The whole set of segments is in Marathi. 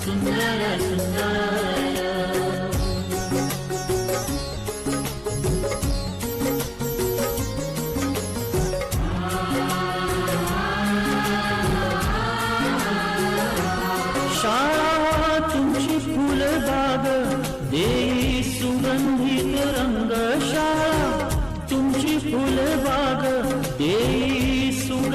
शाळा सुंदर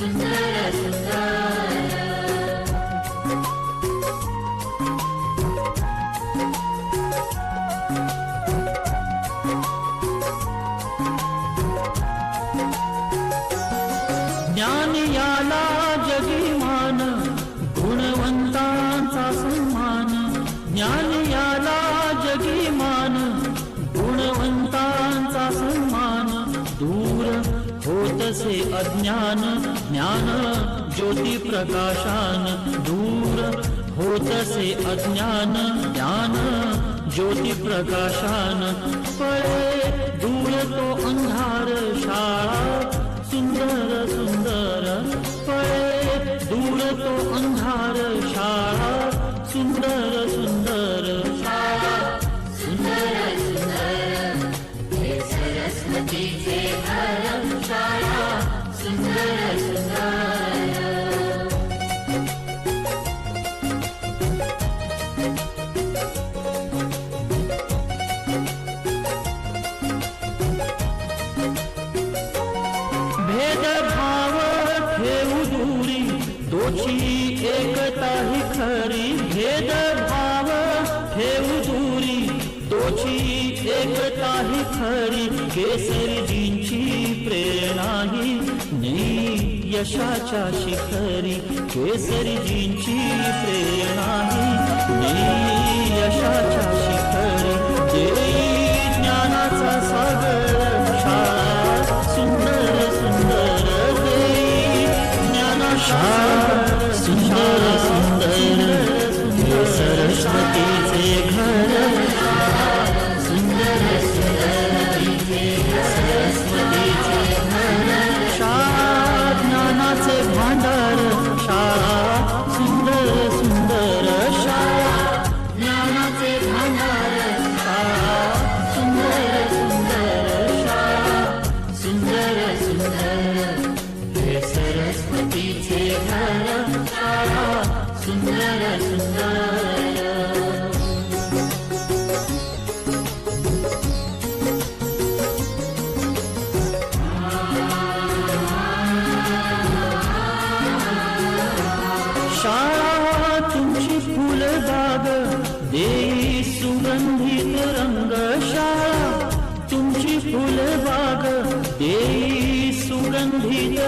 शाळा जसे अज्ञान ज्ञान ज्योती प्रकाशान दूर होतसे अज्ञान ज्ञान ज्योती प्रकाशान पळे दूर तो अंधार दोषी एकता ही खरी भेदभाव ठेवू दूरी. तोची एकता ही खरी केसरीजींची प्रेरणा ही नेई यशाच्या शिखरी. केसरीजींची प्रेरणा ही नेई यशाच्या शिखरी. देई ज्ञानाचा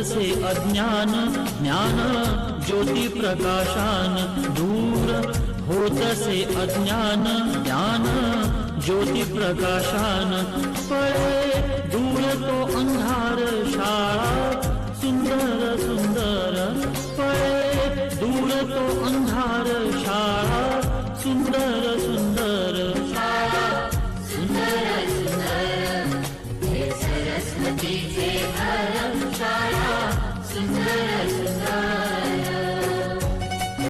जसे अज्ञान ज्ञान ज्योती प्रकाशान दूर होतसे अज्ञान ज्ञान ज्योती प्रकाशान पळे